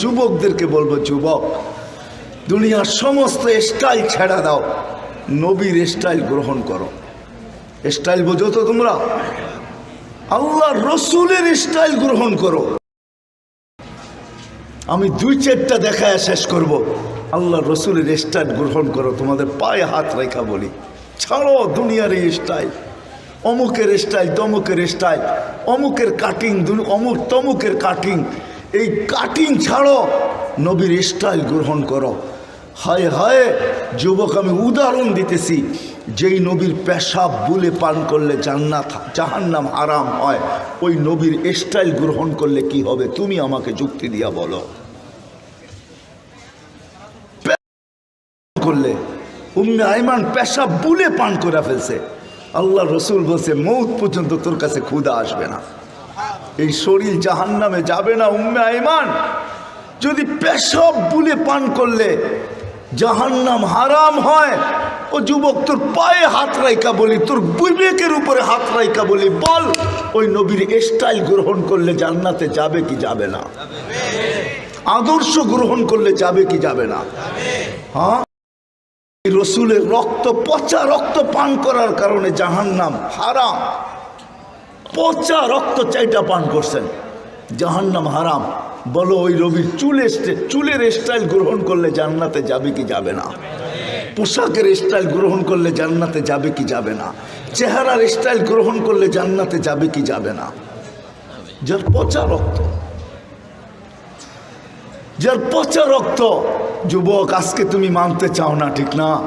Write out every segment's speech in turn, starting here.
যুবকদেরকে বলব, যুবক, দুনিয়ার সমস্ত স্টাইল ছেড়া দাও। নবীর স্টাইল গ্রহণ করো। স্টাইল বোঝো তো তোমরা? আল্লাহ রসুলের স্টাইল গ্রহণ করো। আমি দুই চারটা দেখায় শেষ করব। আল্লাহ রসুলের স্টাইল গ্রহণ করো, তোমাদের পায়ে হাত রেখা বলি। ছাড়ো দুনিয়ার এই স্টাইল অমুকের স্টাইল তমুকের স্টাইল অমুকের কাটিং অমুক তমুকের কাটিং এই কাটিং ছাড়ো, নবীর স্টাইল গ্রহণ করো। হায় হায়, যুবক, আমি উদাহরণ দিতেছি, যেই নবীর পেশাব বুলে পান করলে জান্নাত, জাহান্নাম আরাম হয়, ওই নবীর স্টাইল গ্রহণ করলে কি হবে? তুমি আমাকে যুক্তি দিয়া বলো। করলে, উম্মে আইমান পেশাব বুলে পান করে ফেলছে। আল্লাহ রসুল বলছে, মৌত পর্যন্ত তোর কাছে ক্ষুদা আসবে না। এই শরীর জাহান্নামে যাবে না, উম্মে আইমান। যদি পেশাব বুলে পান করলে জাহান্নাম হারাম হয়। ও যুবক, তোর পায়ে হাত রাইকা বলি, তোর বিবেকের উপরে হাত রাইকা বলি, বল, ওই নবীর স্টাইল গ্রহণ করলে জান্নাতে যাবে কি যাবে না? আদর্শ গ্রহণ করলে যাবে কি যাবে না? হ্যাঁ? রসুলের রক্ত, পচা রক্ত পান করার কারণে জাহান্নাম হারাম। পচা রক্ত চাইটা পান করছেন। জাহান্নাম হারাম। বলো ওই রবির চুলের চুলের স্টাইল গ্রহণ করলে জান্নাতে যাবে কি যাবে না? পোশাকের স্টাইল গ্রহণ করলে জান্নাতে যাবে কি যাবে না? চেহারার স্টাইল গ্রহণ করলে জান্নাতে যাবে কি যাবে না? যার পচা রক্ত। যার পচা রক্ত। যুবক, আজকে তুমি মানতে চাও না, ঠিক না?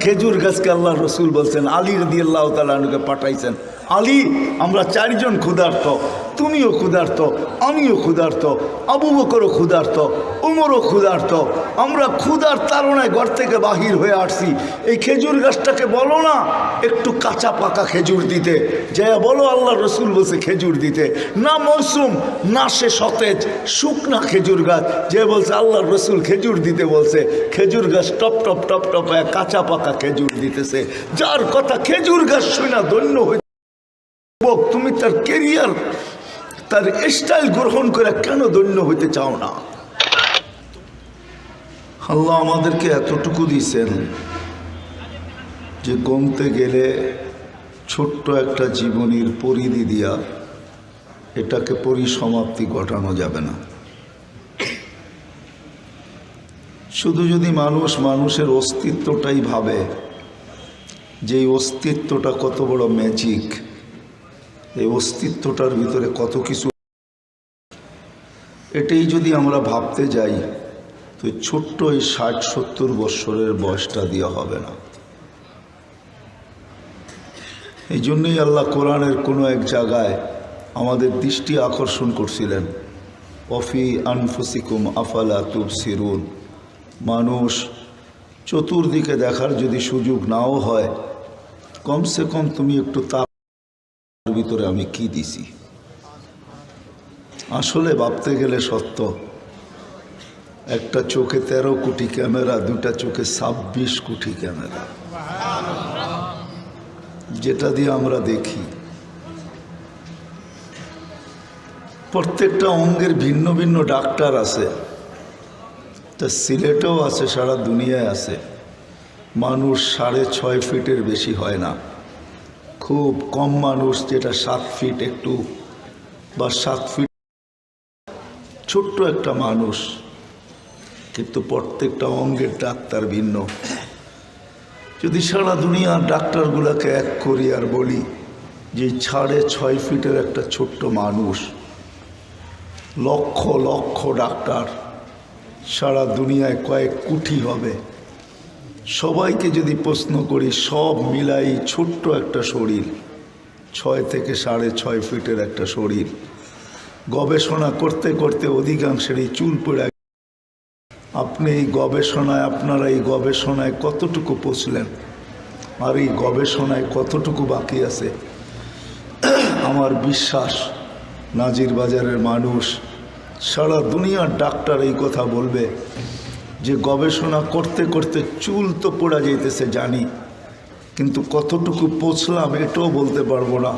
খেজুর গাছকে আল্লাহ রসুল বলছেন, আলী রদি আল্লাহ তালুকে পাঠাইছেন। আলী, আমরা চারজন ক্ষুধার্ত। তুমিও ক্ষুধার্ত, আমিও ক্ষুধার্ত, আবু বকরও ক্ষুধার্ত, উমরও ক্ষুধার্ত। আমরা ক্ষুধার তারণায় ঘর থেকে বাহির হয়ে আসছি। এই খেজুর গাছটাকে বলো না, একটু কাঁচা পাকা খেজুর দিতে। যে বলো আল্লাহ রসুল বলছে খেজুর দিতে। না মৌসুম, না সে সতেজ, শুকনা খেজুর গাছ। যে বলছে আল্লাহ রসুল খেজুর দিতে বলছে, খেজুর গাছ টপ টপ টপ টপ কাঁচা পাকা খেজুর দিতেছে। যার কথা খেজুর গাছ শুই না ধন্য হয়ে যুবক, তুমি তার কেরিয়ার তার স্টাইল গ্রহণ করে কেন ধন্য হইতে চাও না? আল্লাহ আমাদেরকে এতটুকু দিয়েছেন যে গমতে গেলে ছোট্ট একটা জীবনীর পরিধি দিয়া এটাকে পরিসমাপ্তি ঘটানো যাবে না। শুধু যদি মানুষ মানুষের অস্তিত্বটাই ভাবে যে অস্তিত্বটা কত বড় ম্যাজিক এই অস্তিত্বটার ভিতরে কত কিছু এটাই যদি আমরা ভাবতে যাই, তো ছোট্ট এই ষাট সত্তর বৎসরের বয়সটা দেওয়া হবে না। এই জন্যই আল্লাহ কোরআনের কোনো এক জায়গায় আমাদের দৃষ্টি আকর্ষণ করছিলেন। অফি আনফুসিকুম আফালা তুব সিরুন মানুষ চতুর্দিকে দেখার যদি সুযোগ নাও হয়, কমসে কম তুমি একটু তা ভিতরে আমি কি দিছি? আসলে ভাবতে গেলে সত্য। একটা চোখে তেরো কোটি ক্যামেরা দুটা চোখে ছাব্বিশ কোটি ক্যামেরা। যেটা দিয়ে আমরা দেখি। প্রত্যেকটা অঙ্গের ভিন্ন ভিন্ন ডাক্তার আছে। তা সিলেটেও আছে, সারা দুনিয়ায় আছে। মানুষ সাড়ে ছয় ফিটের বেশি হয় না। খুব কম মানুষ যেটা সাত ফিট একটু বা সাত ফিট ছোট্ট একটা মানুষ, কিন্তু প্রত্যেকটা অঙ্গের ডাক্তার ভিন্ন। যদি সারা দুনিয়ার ডাক্তারগুলোকে এক করি আর বলি যে ছাড়ে ছয় ফিটের একটা ছোট্ট মানুষ, লক্ষ লক্ষ ডাক্তার সারা দুনিয়ায় কয়েক কোটি হবে। সবাইকে যদি প্রশ্ন করি, সব মিলাই ছোট্ট একটা শরীর, ছয় থেকে সাড়ে ছয় ফিটের একটা শরীর, গবেষণা করতে করতে অধিকাংশের এই চুল পড়ে আপনি এই গবেষণায়, আপনারা এই গবেষণায় কতটুকু পৌঁছলেন? আর এই গবেষণায় কতটুকু বাকি আছে? আমার বিশ্বাস, নাজির বাজারের মানুষ সারা দুনিয়ার ডাক্তার এই কথা বলবে। যে গবেষণা করতে করতে চুল তো পড়া যাইতেছে, জানি। কিন্তু কতটুকু পৌঁছলাম এটাও বলতে পারব না।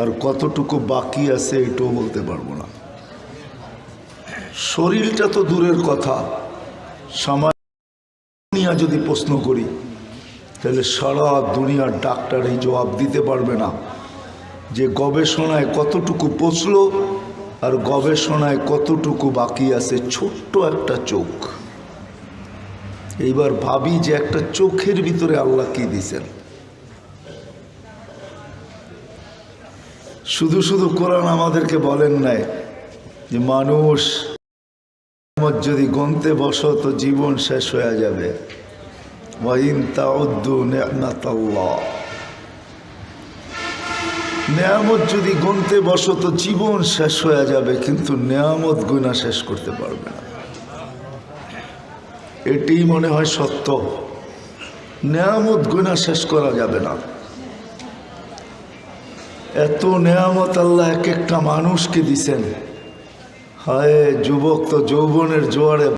আর কতটুকু বাকি আছে এটাও বলতে পারব না। শরীরটা তো দূরের কথা। সামান্য দুনিয়া যদি প্রশ্ন করি, তাহলে সারা দুনিয়ার ডাক্তার এই জবাব দিতে পারবে না। যে গবেষণায় কতটুকু পচলো আর গবেষণায় কতটুকু বাকি আছে, ছোট্ট একটা চোখ। এইবার ভাবি যে একটা চোখের ভিতরে আল্লাহ কি দিছেন। শুধু শুধু কোরআন আমাদেরকে বলেন নাই যে মানুষ যদি গন্তে বসো তো জীবন শেষ হয়ে যাবে। ওয়াইন নেয়ামত যদি গন্তে বসো তো জীবন শেষ হয়ে যাবে, কিন্তু নেয়ামত গুণা শেষ করতে পারবে না। এটি মনে হয় সত্য। নেয়ামত গুণা শেষ করা যাবে না। এত নেয়ামত আল্লাহ এক একটা মানুষকে দিছেন। হায়, যুবক তো যৌবনের জোয়ারে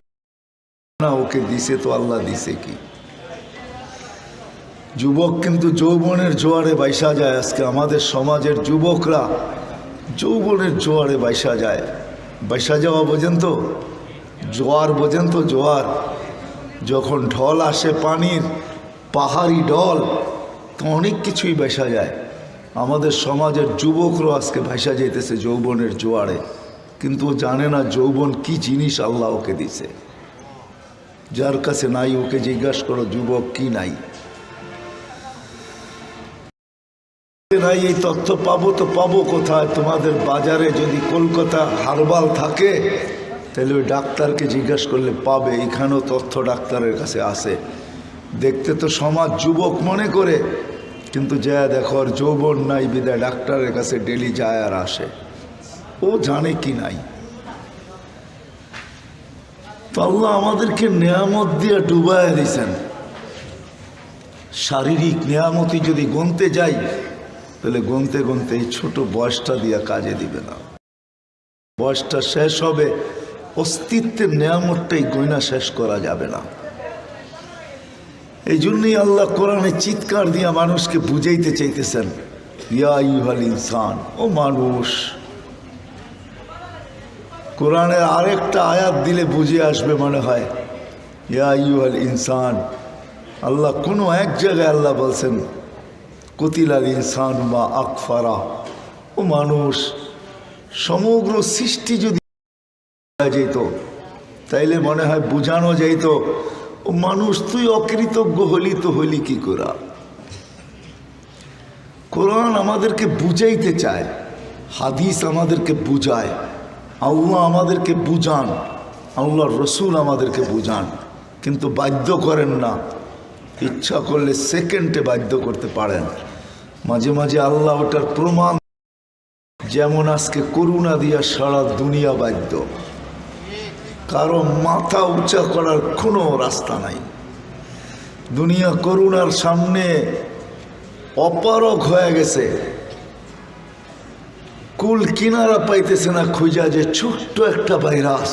না, ওকে দিছে তো আল্লাহ দিছে কি? যুবক কিন্তু যৌবনের জোয়ারে বাইসা যায় আজকে। আমাদের সমাজের যুবকরা যৌবনের জোয়ারে বাইসা যায়। বাইসা যাওয়া বোঝেন তো জোয়ার বোঝেন তো জোয়ার। যখন ঢল আসে পানির, পাহাড়ি ঢল, অনেক কিছুই বাইসা যায়। আমাদের সমাজের যুবকরাও আজকে ভাইসা যাইতেছে যৌবনের জোয়ারে। কিন্তু জানে না যৌবন কি জিনিস আল্লাহ ওকে দিছে। যার কাছে নাই, ওকে জিজ্ঞাসা করো, যুবক, কি নাই? নাই, এই তথ্য পাবো তো পাবো কোথায়? তোমাদের বাজারে যদি কলকাতা হারবাল থাকে তাহলে ওই ডাক্তারকে জিজ্ঞাসা করলে পাবে, এখানেও তথ্য ডাক্তারের কাছে আসে দেখতে তো সমাজ যুবক মনে করে, কিন্তু যা দেখো, আর যৌবন নাই বিদায়, ডাক্তারের কাছে ডেলি যায় আর আসে। ও জানে কি নাই। তো আল্লাহ আমাদেরকে নিয়ামত দিয়ে ডুবায় দিয়েছেন শারীরিক নিয়ামতি যদি গনতে যাই, তাহলে গনতে গনতে এই ছোট বয়সটা দিয়ে কাজে দিবে না। বয়সটা শেষ হবে অস্তিত্বের নিয়ামতটাই গয়না শেষ করা যাবে না। এই জন্যই আল্লাহ কোরআনে চিৎকার দিয়া মানুষকে বুঝাইতে চাইতেছেন, ইয়া ইউহাল ইনসান, ও মানুষ। কোরআনের আরেকটা আয়াত দিলে বুঝে আসবে মনে হয়, ইয়া ইউহাল ইনসান। আল্লাহ কোনো এক জায়গায় আল্লাহ বলছেন, কতিলাল ইনসান বা আকফারা। ও মানুষ, সমগ্র সৃষ্টি যদি যেত। তাইলে মনে হয় বুঝানো যাইত ও মানুষ তুই অকৃতজ্ঞ হলি তো হলি কি করা? কোরআন আমাদেরকে বুঝাইতে চায়, হাদিস আমাদেরকে বুঝায়, আল্লাহ আমাদেরকে বুঝান আল্লাহ রসুল আমাদেরকে বুঝান, কিন্তু বাধ্য করেন না। ইচ্ছা করলে সেকেন্ডে বাধ্য করতে পারেন। মাঝে মাঝে আল্লাহ ওটার প্রমাণ, যেমন আজকে করুণা দিয়া সারা দুনিয়া বাধ্য। কারও মাথা উঁচা করার কোনো রাস্তা নাই। দুনিয়া করুণার সামনে অপারক হয়ে গেছে। কুল কিনারা পাইতেছে না খুঁজা যে ছোট্ট একটা ভাইরাস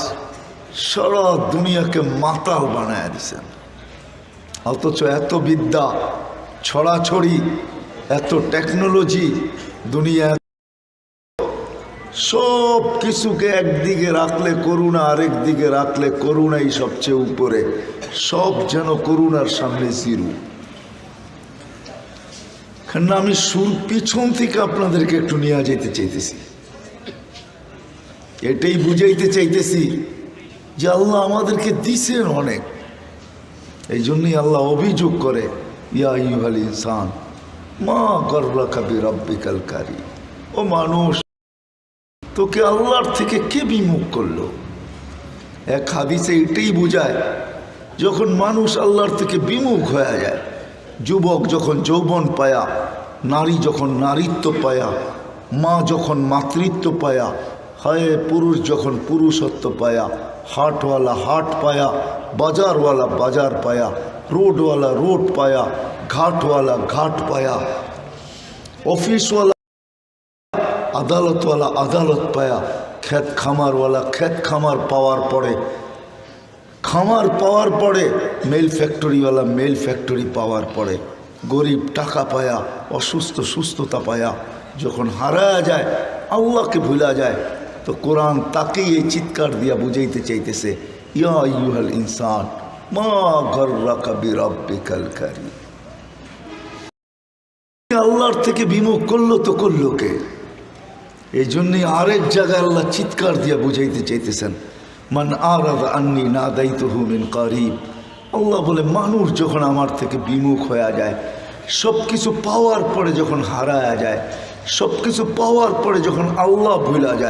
সারা দুনিয়াকে মাতাল বানায় দিছেন অথচ এত বিদ্যা, ছড়াছড়ি, এত টেকনোলজি দুনিয়া সব কিছুকে একদিকে রাখলে করুণা আরেক দিকে রাখলে করুণাই সবচেয়ে উপরে। সব যেন করুণার সামনে জিরু। কেন আমি সুর পিছন থেকে আপনাদেরকে একটু নিয়ে যেতে চাইতেছি। এটাই বুঝাইতে চাইতেছি যে আল্লাহ আমাদেরকে দিছেন অনেক। এই জন্যই আল্লাহ অভিযোগ করে, ইয়া ইউহাল ইনসান, মা গর্রা কবি রব্বিকাল কারি ও মানুষ তোকে আল্লাহর থেকে কে বিমুখ করল? এক হাদিসে এটাই বোঝায়, যখন মানুষ আল্লাহর থেকে বিমুখ হয়ে যায়, যুবক যখন যৌবন পায়া, নারী যখন নারীত্ব পায়া, মা যখন মাতৃত্ব পায়া, হয় পুরুষ যখন পুরুষত্ব পায়া, হাটওয়ালা হাট পায়া, বাজারওয়ালা বাজার পায়া, রোডওয়ালা রোড পায়া, ঘাটওয়ালা ঘাট পায়া, অফিসওয়ালা আদালতওয়ালা আদালত পায়া ক্ষেত খামারওয়ালা ক্ষেত খামার পাওয়ার পরে, খামার পাওয়ার পরে মেল ফ্যাক্টরিওয়ালা মেল ফ্যাক্টরি পাওয়ার পরে গরিব টাকা পায়া, অসুস্থ সুস্থতা পায়া, যখন হারায়া যায়, আল্লাহকে ভুলা যায়, তো কোরআন তাকেই এই চিৎকার দিয়া বুঝাইতে চাইতেছে, ইয়া ইউহাল ইনসান, মা গর্রাকা বিরব্বিকাল কারীম। আল্লাহর থেকে বিমুখ করল তো করল কে? এই জন্যই আরেক জায়গায় আল্লাহ চিৎকার দিয়ে বুঝাইতে চাইতেছেন, মান আরাদ আন্নি না দায়িত হুমেন কারিব। আল্লাহ বলে, মানুষ যখন আমার থেকে বিমুখ হয়ে যায় সব কিছু পাওয়ার পরে যখন হারায়া যায় সব কিছু পাওয়ার পরে যখন আল্লাহ ভুলা যায়